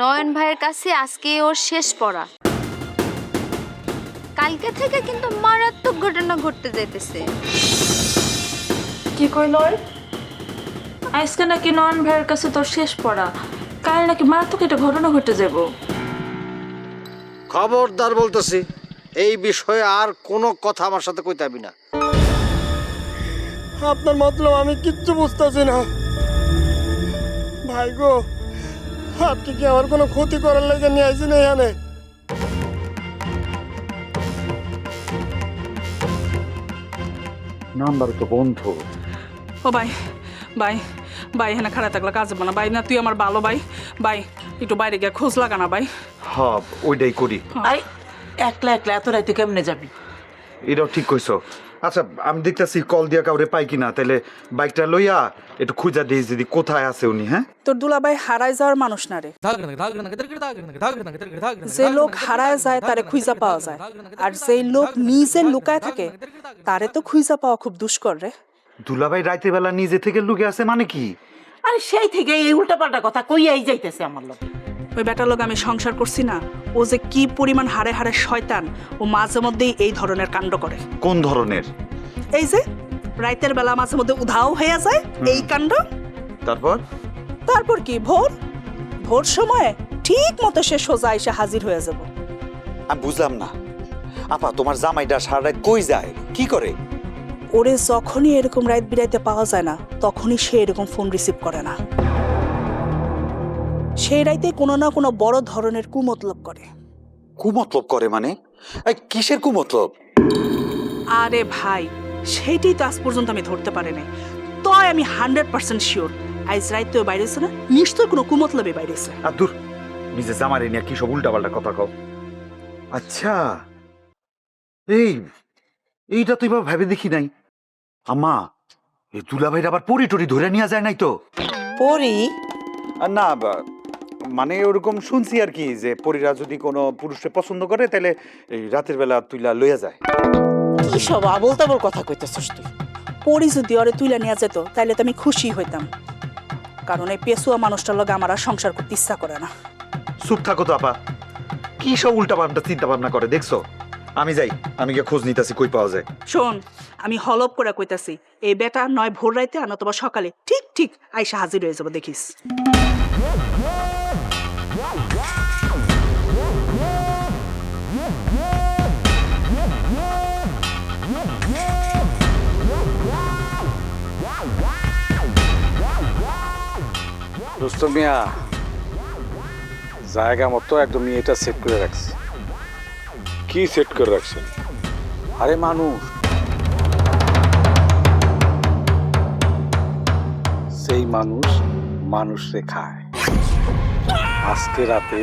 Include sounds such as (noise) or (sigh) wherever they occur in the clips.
নয়ন ভাইয়ের কাছে আজকে ওর শেষ পড়া। কালকে থেকে কিন্তু মারাত্মক ঘটনা ঘটতে যাইতেছে। কি কইল ওই? আজকে নাকি নয়ন ভাইয়ের কাছে তোর শেষ পড়া। কাল নাকি মারাত্মক একটা ঘটনা ঘটে যাব খবরদার বলতেছি এই বিষয়ে আর কোনো কথা আমার সাথে কইতে হবি না। আপনার মতলব আমি কিচ্ছু বুঝতেছি না। ভাই গো আপনি কি আমার কোনো ক্ষতি করার লেগে নিয়ে আইছেন এখানে। নাম্বার তো বন্ধ। ও ভাই ভাই ভাই এখানে খারাপ থাকলে কাজ হবে না। ভাই না তুই আমার ভালো ভাই। ভাই একটু বাইরে গিয়ে খোঁজ লাগা না ভাই। হ্যাঁ ওইটাই করি। আই একলা একলা এত রাইতে কেমনে যাবি? এটাও ঠিক কইছো। আচ্ছা আমি দেখতেছি কল দিয়া কাউরে পাই কিনা তাহলে বাইকটা লইয়া একটু খুঁজা দিই যদি কোথায় আছে উনি হ্যাঁ? তোর দুলাভাই হারায় যাওয়ার মানুষ না রে। যে লোক হারায় যায় তারে খুঁজা পাওয়া যায়। আর যেই লোক নিজে লুকায় থাকে তারে তো খুঁজা পাওয়া খুব দুষ্কর রে। দুলাভাই রাইতে বেলা নিজে থেকে লুকে আছে মানে কি? আরে সেই থেকে এই উল্টাপাল্টা কথা কইয়াই যাইতেছে আমার লোক ওই বেটার লোক আমি সংসার করছি না। ও যে কি পরিমাণ হারে হারে শয়তান ও মাঝে মধ্যেই এই ধরনের কাণ্ড করে। কোন ধরনের? এই যে রাইতের বেলা মাঝে মধ্যে উধাও হয়ে যায় এই কাণ্ড। তারপর? তারপর কি? ভোর? ভোর সময়ে ঠিক মতো সে সোজা এসে হাজির হয়ে যাব। আমি বুঝলাম না। আপা তোমার জামাইটা সারা রাত কই যায়? কি করে? ওরে যখনই এরকম রাত বিরাইতে পাওয়া যায় না তখনই সে এরকম ফোন রিসিভ করে না। সেই রাইতে কোনো না কোনো বড় ধরনের কুমতলব করে। কুমতলব করে মানে? এই কিসের কুমতলব? আরে ভাই সেইটাই তো আজ পর্যন্ত আমি ধরতে পারি নাই তয় আমি হান্ড্রেড পার্সেন্ট শিওর। আজ রাইতেও বাইরেছে না নিশ্চয় কোনো কুমতলবে বাইরে বাইরেছে। আর দূর নিজে জামারে নিয়ে কি সব উল্টাপাল্টা কথা কও। আচ্ছা এই এইটা তো এবার ভেবে দেখি নাই। আম্মা এই দুলাভাইরা আবার পরি টরি ধরে নিয়ে যায় নাই তো? পরি? আর না বা- মানে ওরকম শুনছি আর কি যে পরীরা যদি কোনো পুরুষকে পছন্দ করে তাহলে এই রাতের বেলা তুইলা লইয়া যায়। কি সব আবল তাবল কথা কইতেছস তুই? পরি যদি ওরে তুইলা নিয়ে যেত তাইলে তো আমি খুশি হইতাম। কারণ এই পেশুয়া মানুষটার লগে আমার আর সংসার করতে ইচ্ছা করে না। চুপ থাকো তো আপা। কি সব উল্টাপাল্টা চিন্তা ভাবনা করে দেখছ? আমি যাই আমি গিয়ে খোঁজ নিতেছি কই পাওয়া যায়। শোন আমি হলপ করে কইতাছি এই বেটা নয় ভোর রাইতে আর নতুবা সকালে ঠিক ঠিক আইসা হাজির হয়ে যাব দেখিস। রুস্তম মিয়া জায়গা মতো একদম এটা সেট করে রাখছি। কি সেট করে রাখছেন? আরে মানুষ। সেই মানুষ মানুষে খায়। আজকে রাতে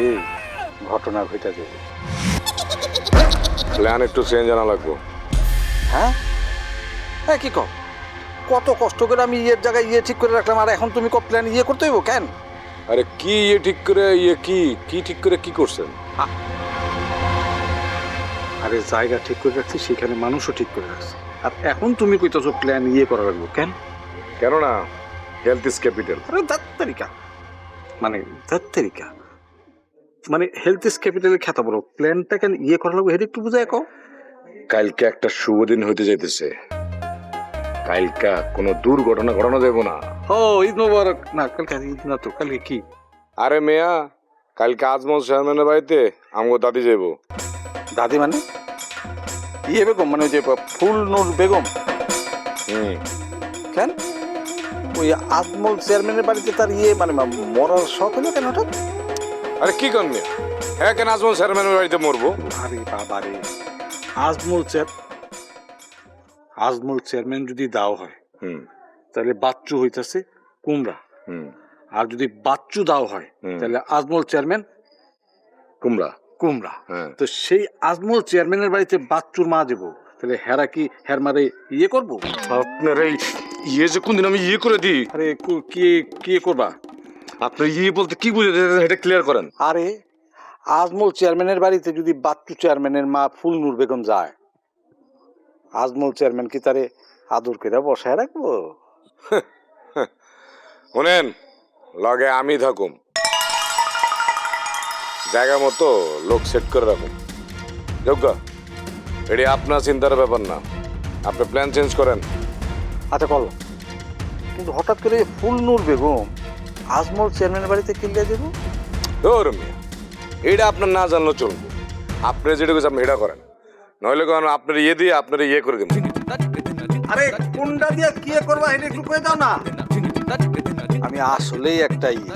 ঘটনা ঘটে যাবে। প্ল্যান একটু চেঞ্জ আনা লাগবো। হ্যাঁ? হ্যাঁ কি কর কত কষ্ট করে আমি ইয়ের জায়গায় ইয়ে ঠিক করে রাখলাম আর এখন তুমি কো প্ল্যান ইয়ে করতে হইব কেন? আরে কি ইয়ে ঠিক করে ইয়ে কি কি ঠিক করে কি করছেন? আরে জায়গা ঠিক করে রাখছি সেখানে মানুষও ঠিক করে রাখছি। আর এখন তুমি কইতেছো প্ল্যান ইয়ে করা লাগবো কেন? কেননা হেলথ ইজ ক্যাপিটাল আরে দাত্তারিকা মানে দাত্তারিকা মানে হেলথ ইজ ক্যাপিটালের খ্যাতা বলো। প্ল্যানটা কেন ইয়ে করা লাগবে হেডে একটু বুঝায় কও। কালকে একটা শুভ দিন হইতে যাইতেছে। কালকা কোনো দুর্ঘটনা ঘটানো যাবে না। ও ঈদ মোবারক। না কালকে ঈদ না তো কালকে কি? আরে মেয়া কালকে আজমল চেয়ারম্যানের বাড়িতে আমগো দাদি যাইবো। দাদি মানে? ইয়ে বেগম মানে ওই যে ফুল নূর বেগম? হুম। কেন? ওই আজমল চেয়ারম্যানের বাড়িতে তার ইয়ে মানে মরার শখ হলো কেন হঠাৎ? আরে কি করবি হ্যাঁ কেন আজমল চেয়ারম্যানের বাড়িতে মরবো? আরে বাবা রে আজমল চেয়ার আজমল চেয়ারম্যান যদি দাও হয় তাহলে বাচ্চু হইতাছে কুমড়া। হুম। আর যদি বাচ্চু দাও হয় তাহলে আজমল চেয়ারম্যান কুমড়া। কুমড়া। হ্যাঁ। তো সেই আজমল চেয়ারম্যানের বাড়িতে বাচ্চুর মা দেবো তাহলে হেরা কি হের মারে ইয়ে করব? আপনার এই ইয়ে যে কোনদিন আমি ইয়ে করে দিই? আরে কু- কি কি করবা? আপনার ইয়ে বলতে কি বুঝে এটা ক্লিয়ার করেন। আরে আজমল চেয়ারম্যানের বাড়িতে যদি বাচ্চু চেয়ারম্যানের মা ফুল ফুলনুর বেগম যায় আজমল চেয়ারম্যান কি তারে আদর করে বসায় রাখব? (laughs) শোনেন লগে আমি থাকুম। জায়গা মতো লোক সেট করে রাখুন যোগ্য? এটি আপনার চিন্তার ব্যাপার না। আপনি প্ল্যান চেঞ্জ করেন। আচ্ছা কল কিন্তু হঠাৎ করে ফুল ফুলনুর বেগম আজমল চেয়ারম্যানের বাড়িতে কিনলে দেবো ধর মিয়া এটা আপনার না জানলেও চলবে। আপনি যেটা আপনি এটা করেন। নইলে কারণ আপনার ইয়ে দিয়ে আপনার ইয়ে করে দেবেন আরে কোনটা দিয়ে কি করবা এটা একটু কয়ে দাও না আমি আসলেই একটা ইয়ে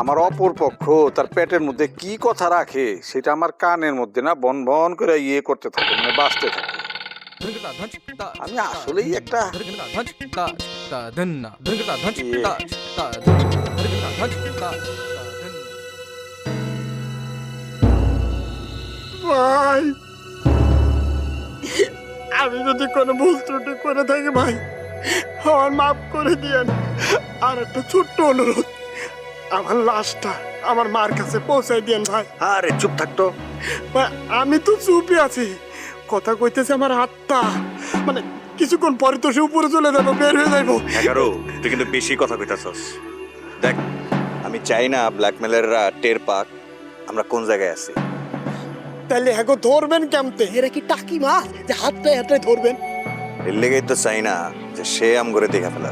আমার অপর পক্ষ তার পেটের মধ্যে কি কথা রাখে সেটা আমার কানের মধ্যে না বন বন করে ইয়ে করতে থাকে মানে বাঁচতে থাকে আমি আসলেই একটা ইয়ে। ভাই। আমি যদি কোনো ভুল ত্রুটি করে থাকি ভাই আমার মাফ করে দিয়েন। আর একটা ছোট্ট অনুরোধ আমার লাশটা আমার মার কাছে পৌঁছাই দিয়েন ভাই। আরে চুপ থাকতো ভাই, আমি তো চুপই আছি। কথা কইতেছে আমার আত্মা। মানে কিছুক্ষণ পরে তো সে উপরে চলে যাব বের হয়ে যাব এগারো তুই কিন্তু বেশি কথা কইতাছস। দেখ আমি চাই না ব্ল্যাকমেলাররা টের পাক আমরা কোন জায়গায় আছি। তাহলে হ্যাঁ ধরবেন কেমতে? এরা কি টাকি মাছ? যে হাতটায় হাতটায় ধরবেন। এর লেগেই তো চাই না যে সে আম করে দেখে ফেলা।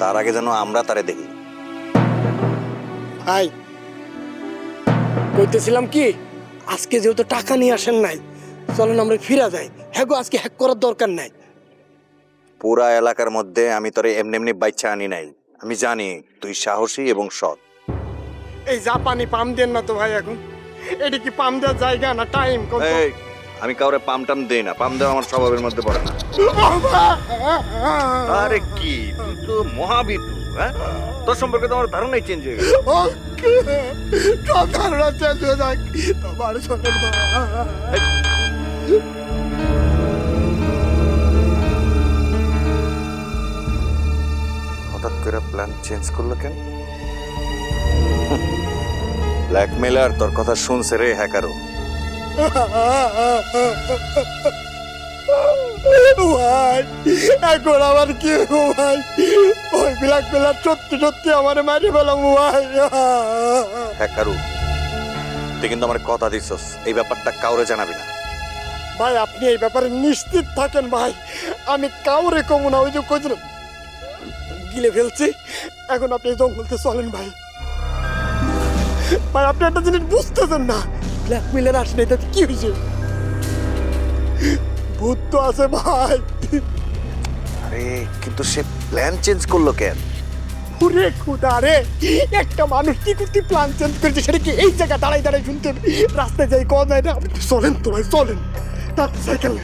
তার আগে যেন আমরা তারে দেখি। ভাই কইতেছিলাম কি আজকে যেহেতু টাকা নিয়ে আসেন নাই চলেন আমরা ফিরা যাই। হ্যাঁ গো আজকে হ্যাক করার দরকার নাই। পুরা এলাকার মধ্যে আমি তোরে এমনি এমনি বাচ্চা আনি নাই। আমি জানি তুই সাহসী এবং সৎ। এই জাপানি পাম দেন না তো ভাই এখন। এটা কি পাম দেওয়ার জায়গা না টাইম এই আমি কাউরে পাম টাম দেই না পাম দেওয়া আমার স্বভাবের মধ্যে পড়ে না। আরে কি তুই তো মহাবিদু হ্যাঁ? তোর সম্পর্কে তো আমার ধারণাই চেঞ্জ হয়ে গেল সব ধারণা চেঞ্জ হয়ে যাক তোমার ভাই হঠাৎ করে প্ল্যান চেঞ্জ করল কেন? ব্ল্যাকমেলার তোর কথা শুনছে রে হ্যাকারও। ভাই এখন আমার কি ভাই ওই বিলাক বেলা সত্যি সত্যি আমার মারি ফেলাম ভাই হ্যাকারু তুই কিন্তু আমার কথা দিছস এই ব্যাপারটা কাউরে জানাবি না। ভাই আপনি এই ব্যাপারে নিশ্চিত থাকেন ভাই আমি কাউরে কমু না ওই যে কইছিল গিলে ফেলছি এখন আপনি জঙ্গলতে চলেন ভাই। ভাই আপনি একটা জিনিস বুঝতেছেন না। ব্ল্যাকমেলের আসলে এটাতে কি হয়েছে? ভূত তো আছে ভাই। আরে কিন্তু সে প্ল্যান চেঞ্জ করল কেন? ওরে খুদা রে একটা মানুষ কি করতে প্ল্যান চেঞ্জ করেছে সেটা কি এই জায়গা দাঁড়াই দাঁড়াই শুনতে? রাস্তায় যাই কম যায় না আপনি চলেন তো ভাই চলেন। তার সাইকেল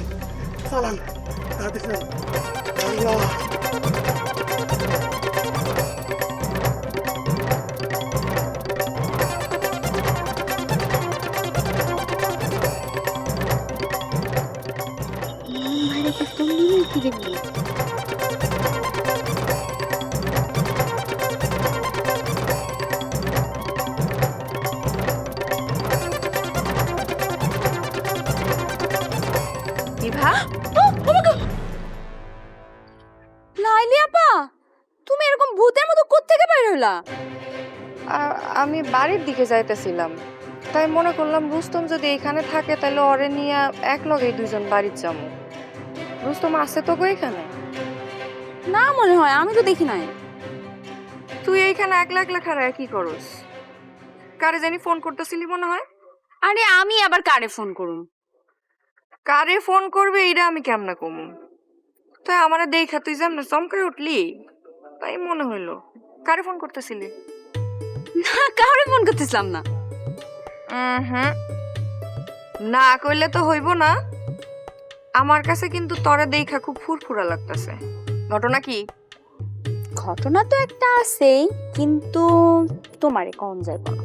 চালান। তাড়াতাড়ি আল্লাহ বিভা লাইলি তুমি এরকম ভূতের মতো কোত্থেকে বের হইলা? আমি বাড়ির দিকে যাইতেছিলাম। তাই মনে করলাম রুস্তম যদি এখানে থাকে তাহলে ওরে নিয়ে এক লগেই দুজন বাড়ির যাব রুস্তম আছে তো গো এখানে? না মনে হয় আমি তো দেখি নাই। তুই এইখানে একলা একলা খারায় কি করস? কারে জানি ফোন করতেছিলি মনে হয়? আরে আমি আবার কারে ফোন করুম? কারে ফোন করবে এইটা আমি কেমনে কমু? তাই আমারে দেখা তুই যেমন চমকাই উঠলি তাই মনে হইল। কারে ফোন করতেছিলি? না কাউরে ফোন করতেছিলাম না। হুম। না কইলে তো হইব না। আমার কাছে কিন্তু তরে দেখা খুব ফুরফুরা লাগতেছে। ঘটনা কি? ঘটনা তো একটা আছেই কিন্তু তোমারে কম যাইব না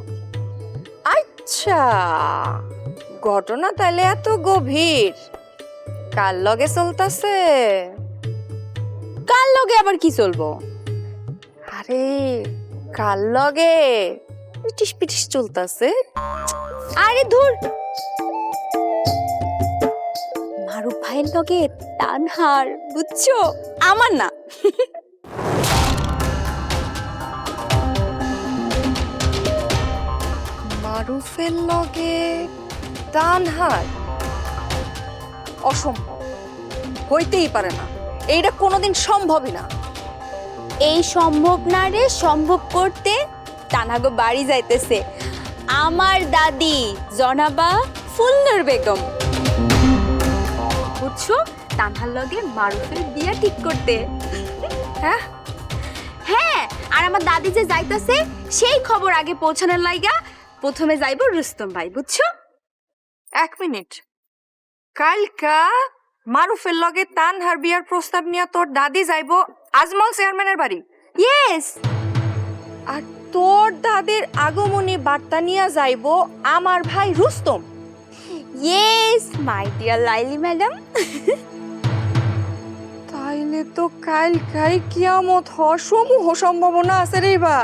আচ্ছা ঘটনা তাহলে এত গভীর। কার লগে চলতেছে? কার লগে আবার কি চলবো? আরে কার লগে? পিটিস পিটিস চলতেছে। আরে ধুর! ভাইয়ের লগে তানহার বুঝছ? আমার না। মারুফের লগে তানহার? অসম্ভব। হইতেই পারে না। এইটা কোনোদিন সম্ভবই না। এই সম্ভব না রে সম্ভব করতে তানাগো বাড়ি যাইতেছে। আমার দাদি জনাবা ফুল্লর বেগম। বুঝছ? তানহার লগে মারুফের বিয়া ঠিক করতে। হ্যাঁ? হ্যাঁ আর আমার দাদি যে যাইতাছে সেই খবর আগে পৌঁছানোর লাইগা প্রথমে যাইব রুস্তম ভাই বুঝছ? এক মিনিট। কালকা মারুফের লগে তানহার বিয়ার প্রস্তাব নিয়ে তোর দাদি যাইবো আজমল চেয়ারম্যানের বাড়ি। ইয়েস আর তোর দাদির আগমনী বার্তা নিয়ে যাইব আমার ভাই Rustam. Yes my dear Laili madam তাইলে তো কালকাই কিয়ামত হওয়ার সমূহ সম্ভাবনা আছে রে বা।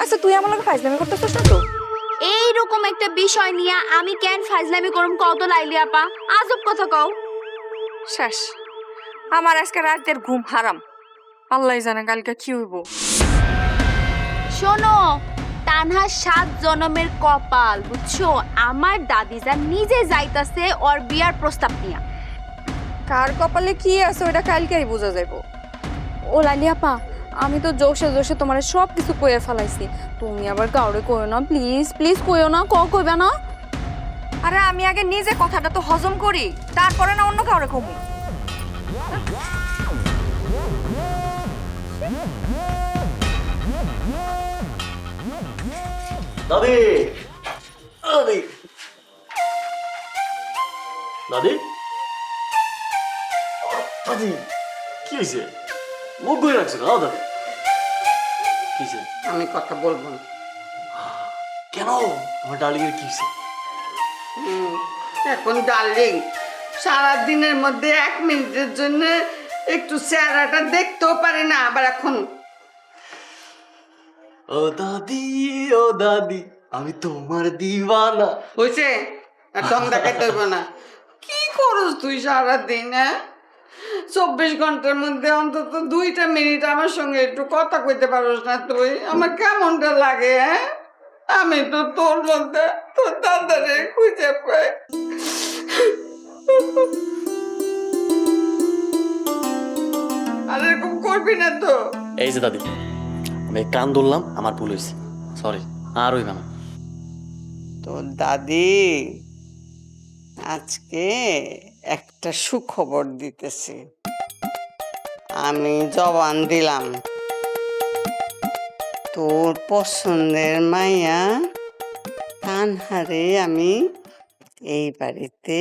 আচ্ছা তুই আমার লগে ফাইজলামি করতেছিস না তো? এইরকম একটা বিষয় নিয়ে আমি কেন ফাজলামি করুম কত লাইলি আপা? আজব কথা কও। শেষ। আমার আজকে রাতের ঘুম হারাম। আল্লাহ জানে কালকে কি হইব। শোনো তানহা সাত জনমের কপাল বুঝছ? আমার দাদি যা নিজে যাইতাছে ওর বিয়ার প্রস্তাব নিয়া। কার কপালে কি আছে ওটা কালকেই বোঝা যাইব। ও লাইলি আপা আমি তো জোশে জোশে তোমার সব কিছু কইয়া ফেলাইছি। তুমি আবার কাউরে কইও না প্লিজ প্লিজ কইও না ক কইবে না? আরে আমি আগে নিজে কথাটা তো হজম করি তারপরে না অন্য কাউরে কমু দাদি। দাদি। দাদি। দাদি কি হয়েছে? মুখ ঘুরে রাখছে না দাদি। কি আমি কথা বলব না। কেন? আমার ডার্লিং কি হয়েছে? এখন ডার্লিং সারা দিনের মধ্যে এক মিনিটের জন্য একটু চেহারাটা দেখতেও পারে না আবার এখন ও দাদি ও দাদি আমি তোমার দিওয়ানা। হয়েছে আর দম দেখাইতে হইব না। কি করস তুই সারাদিন হ্যাঁ? চব্বিশ ঘণ্টার মধ্যে অন্তত দুইটা মিনিট আমার সঙ্গে একটু কথা কইতে পারস না তুই? আমার কেমনটা লাগে হ্যাঁ? আমি তো তোর বলতে তোর দাদারে খুঁজে পাই। আর এরকম করবি না তো? এই যে দাদি। আমি কান ধরলাম, আমার ভুল হয়েছে। সরি আর হইবে না। তোর দাদি আজকে একটা সুখবর দিতেছে। আমি জবান দিলাম। তোর পছন্দের মাইয়া কানহারে আমি এই বাড়িতে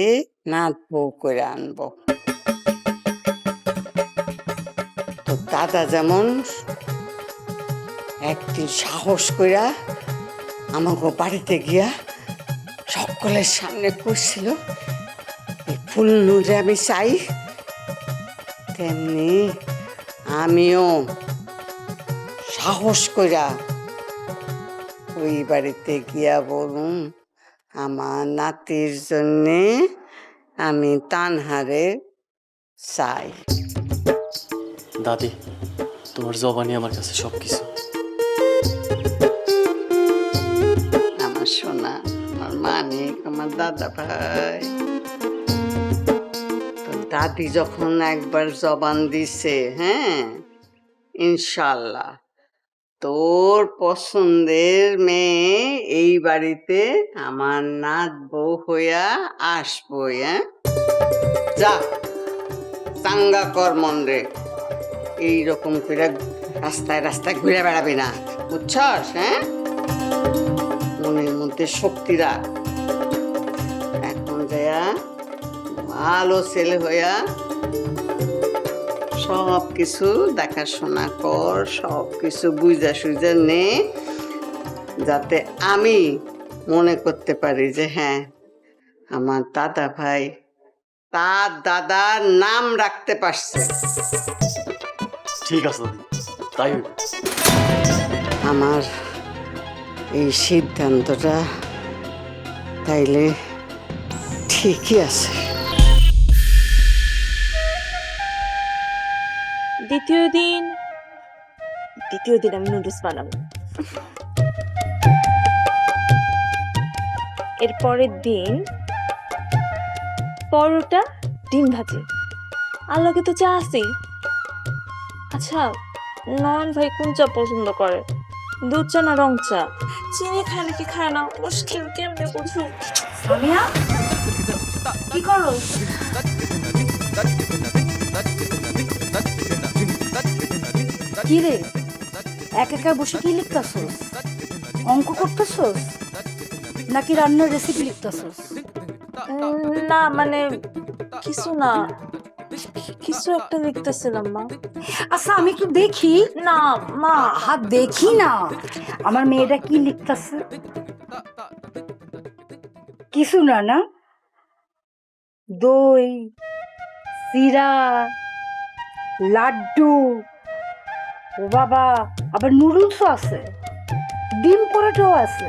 নাত বউ করে আনব। তোর দাদা যেমন একদিন সাহস কইরা আমাকে বাড়িতে গিয়া সকলের সামনে করছিল ফুল নুরে আমি চাই। তেমনি আমিও সাহস কইরা ওই বাড়িতে গিয়া বলুন, আমার নাতির জন্যে আমি তানহারে চাই। দাদি, তোমার জবানি আমার কাছে সব কিছু দাদা ভাই। দাদি যখন একবার জবান দিছে হ্যাঁ ইনশাল্লাহ। তোর পছন্দের মেয়ে এই বাড়িতে আমার নাত বউ হইয়া আসব হ্যাঁ। যা, চাঙ্গা কর মন রে। এইরকম করে রাস্তায় রাস্তায় ঘুরে বেড়াবি না, বুঝছস হ্যাঁ? মনের মধ্যে শক্তি রাখ। ভালো ছেলে হইয়া সব কিছু দেখাশোনা কর সব কিছু বুঝা সুঝা নে যাতে আমি মনে করতে পারি যে হ্যাঁ আমার দাদা ভাই তার দাদার নাম রাখতে পারছে। ঠিক আছে তাই আমার এই সিদ্ধান্তটা তাইলে ঠিকই আছে। দ্বিতীয় দিন। দ্বিতীয় দিন আমি নুডলস বানাবো। এর পরের দিন পরোটা ডিম ভাজি। আর লগে তো চা আছেই। আচ্ছা নয়ন ভাই কোন চা পছন্দ করে? দুধ চা না রং চা? চিনি খায় নাকি খায় না? মুশকিল কেমনে বুঝব সোনিয়া কি করো? কি রে এক একা বসে কি লিখতাছস? অঙ্ক করতেছস? নাকি রান্নার রেসিপি লিখতাছস? না মানে কিছু না। কিছু একটা লিখতেছিলাম মা। আচ্ছা আমি একটু দেখি। না মা। হাত দেখি না। আমার মেয়েটা কি লিখতাছে? কিছু না না? দই চিরা লাড্ডু ও বাবা আবার নুডলসও আছে। ডিম পরোটাও আছে।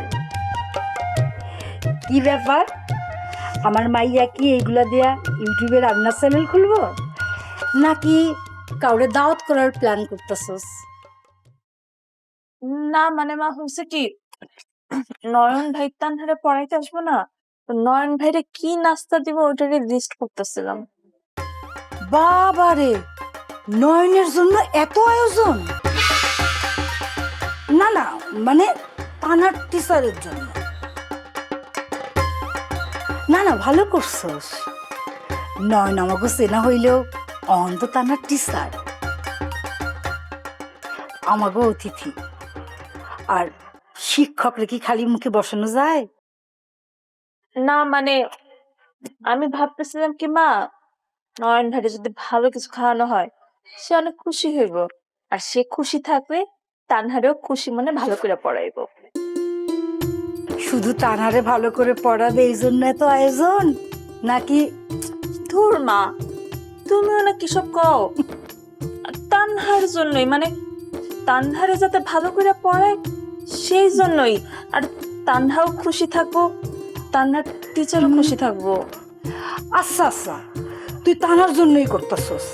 কি ব্যাপার? আমার মাইয়া কি এইগুলা দেয়া ইউটিউবে রান্নার চ্যানেল খুলবো? নাকি কাউরে দাওয়াত করার প্ল্যান করতেছস? না মানে মা হচ্ছে কি নয়ন ভাই তানহারে পড়াইতে আসব না তো নয়ন ভাইরে কি নাস্তা দিব ওটাকে লিস্ট করতেছিলাম। বাবারে! নয়নের জন্য এত আয়োজন? না না মানে তানার টিচারের জন্য। না না, ভালো করছস। নয়ন আমাকে চেনা হইলেও অন্ত তানার টিচার আমাকে অতিথি। আর শিক্ষকরা কি খালি মুখে বসানো যায়? না মানে আমি ভাবতেছিলাম কি, মা নয়ন ভাইরে যদি ভালো কিছু খাওয়ানো হয় সে অনেক খুশি হইব। আর সে খুশি থাকলে তানহারেও খুশি মনে ভালো করে পড়াইবো। শুধু তানারে ভালো করে পড়াবে এই জন্য এত আয়োজন? নাকি ধুর মা তুমিও না কি সব কও? তানহার জন্যই মানে তানহারে যাতে ভালো করে পড়ায় সেই জন্যই। আর তানহাও খুশি থাকব তানহার টিচারও খুশি থাকব। আচ্ছা আচ্ছা। তুই তানার জন্যই করতেছস।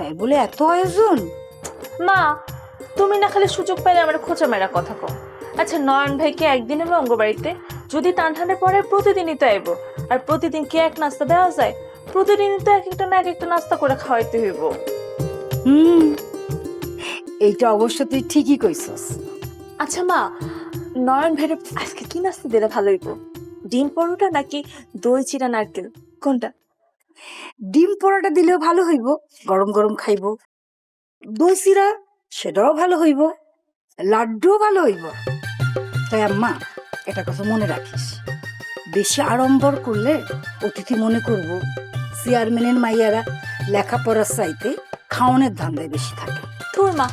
তাই বলে এত আয়োজন? মা তুমি না খালি সুযোগ পাইলে আমার খোঁচা মেরা কথা কও। আচ্ছা নয়ন ভাইকে একদিন হবে অঙ্গবাড়িতে যদি টানটানে পরে প্রতিদিনই তো আইবো আর প্রতিদিন কি এক নাস্তা দেওয়া যায়? প্রতিদিনই তো এক একটা না এক একটা নাস্তা করে খাওয়াইতে হইব। হুম এইটা অবশ্য তুই ঠিকই কইছস। আচ্ছা মা নয়ন ভাইয়ের আজকে কি নাস্তা দিলে ভালো হইব? ডিম পরোটা নাকি দই চিরা নারকেল? কোনটা? ডিম পরোটা দিলেও ভালো হইব, গরম গরম খাইব। দই চিরা সেটাও ভালো হইব। লাড্ডুও ভালো হইব। তাই আম্মা এটা কথা মনে রাখিস। বেশি আড়ম্বর করলে অতিথি মনে করব, চেয়ারম্যানের মাইয়ারা লেখাপড়ার চাইতে খাওয়ানোর ধান্দায় বেশি থাকে। তোর মা,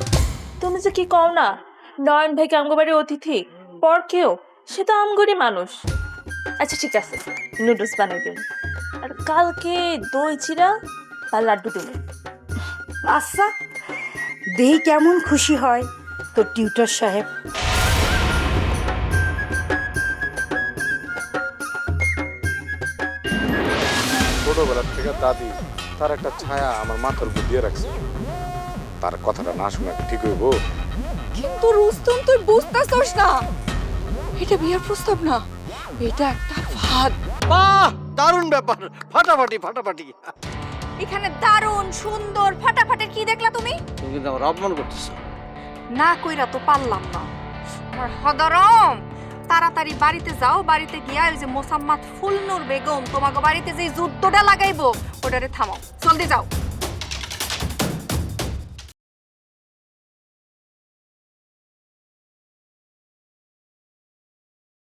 তুমি যে কি কও না? নয়ন ভাইকে আমগো অতিথি, পর কেউ? সে তো আমগরি মানুষ। আচ্ছা ঠিক আছে, নুডলস বানাই দিন। আর কালকে দই চিরা আর লাড্ডু দেবো। আচ্ছা দেই কেমন খুশি হয় তোর টিউটার সাহেব। ছোটবেলার থেকে দাদি তার একটা ছায়া আমার মাথার উপর দিয়ে রাখছে। তার কথাটা না শোনা ঠিক হইব? কিন্তু রুস্তম তুই বুঝতেছস না। এটা বিয়ের প্রস্তাব না এটা একটা ফাঁদ। বাহ! দারুণ ব্যাপার ফাটাফাটি ফাটাফাটি। এখানে দারুণ সুন্দর ফাটাফাটি কি দেখলা তুমি? তুমি কিন্তু আমার অপমান করতেছ। না কইরা তো পারলাম না। আমার হদরম! তাড়াতাড়ি বাড়িতে যাও বাড়িতে গিয়া ওই যে মোসাম্মাদ ফুলনুর বেগম তোমাকে বাড়িতে যে যুদ্ধটা লাগাইবো ওটারে থামাও। জলদি যাও।